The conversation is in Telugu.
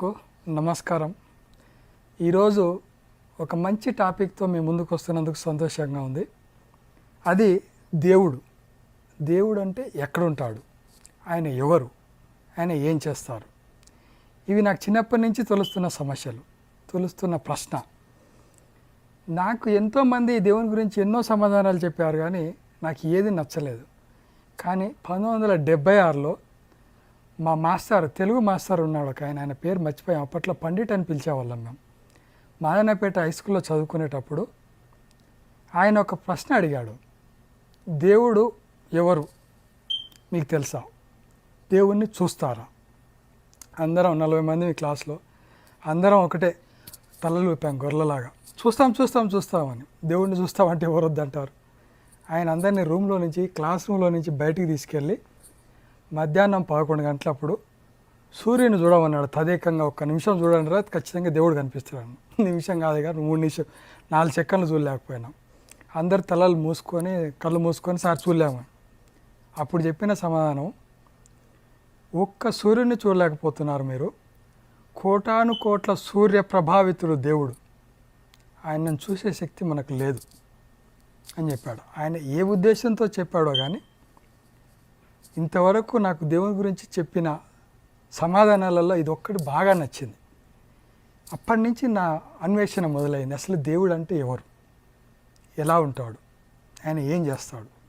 అందరికీ నమస్కారం. ఈరోజు ఒక మంచి టాపిక్తో మీ ముందుకు వస్తున్నందుకు సంతోషంగా ఉంది. అది దేవుడు. దేవుడు అంటే ఎక్కడుంటాడు? ఆయన ఎవరు? ఆయన ఏం చేస్తారు? ఇవి నాకు చిన్నప్పటి నుంచి తొలుస్తున్న సమస్యలు తొలుస్తున్న ప్రశ్న. నాకు ఎంతోమంది దేవుని గురించి ఎన్నో సమాధానాలు చెప్పారు కానీ నాకు ఏది నచ్చలేదు. కానీ పంతొమ్మిది వందల డెబ్బై ఆరులో మా మాస్టర్ తెలుగు మాస్టర్ ఉన్నాడు ఒక ఆయన. ఆయన పేరు మర్చిపోయాం. అప్పట్లో పండిట్ అని పిలిచేవాళ్ళం మేము. మాదనపేట హై స్కూల్లో చదువుకునేటప్పుడు ఆయన ఒక ప్రశ్న అడిగాడు. దేవుడు ఎవరు? మీకు తెలుసా? దేవుణ్ణి చూస్తారా? అందరం నలభై మంది మీ క్లాస్లో అందరం ఒకటే తలలు ఊపాం గొర్రెలాగా. చూస్తాం చూస్తాం చూస్తామని దేవుడిని చూస్తామంటే ఎవరొద్దంటారు? ఆయన అందరినీ రూమ్లో నుంచి క్లాస్ రూమ్లో నుంచి బయటికి తీసుకెళ్ళి మధ్యాహ్నం పదకొండు గంటలప్పుడు సూర్యుని చూడమన్నాడు. తదేకంగా ఒక్క నిమిషం చూడండి రా ఖచ్చితంగా దేవుడు కనిపిస్తున్నాడు నిమిషం కాదు కానీ మూడు నిమిషం నాలుగు సెకండ్లు చూడలేకపోయినాం. అందరు తలలు మూసుకొని కళ్ళు మూసుకొని సార్ చూడలేము. అప్పుడు చెప్పిన సమాధానం ఒక్క సూర్యుని చూడలేకపోతున్నారు మీరు. కోటాను కోట్ల సూర్య ప్రభావితుడు దేవుడు. ఆయనను చూసే శక్తి మనకు లేదు అని చెప్పాడు. ఆయన ఏ ఉద్దేశంతో చెప్పాడో కానీ ఇంతవరకు నాకు దేవుని గురించి చెప్పిన సమాధానాలలో ఇది ఒక్కటి బాగా నచ్చింది. అప్పటి నుంచి నా అన్వేషణ మొదలైంది. అసలు దేవుడు అంటే ఎవరు? ఎలా ఉంటాడు? ఆయన ఏం చేస్తాడు?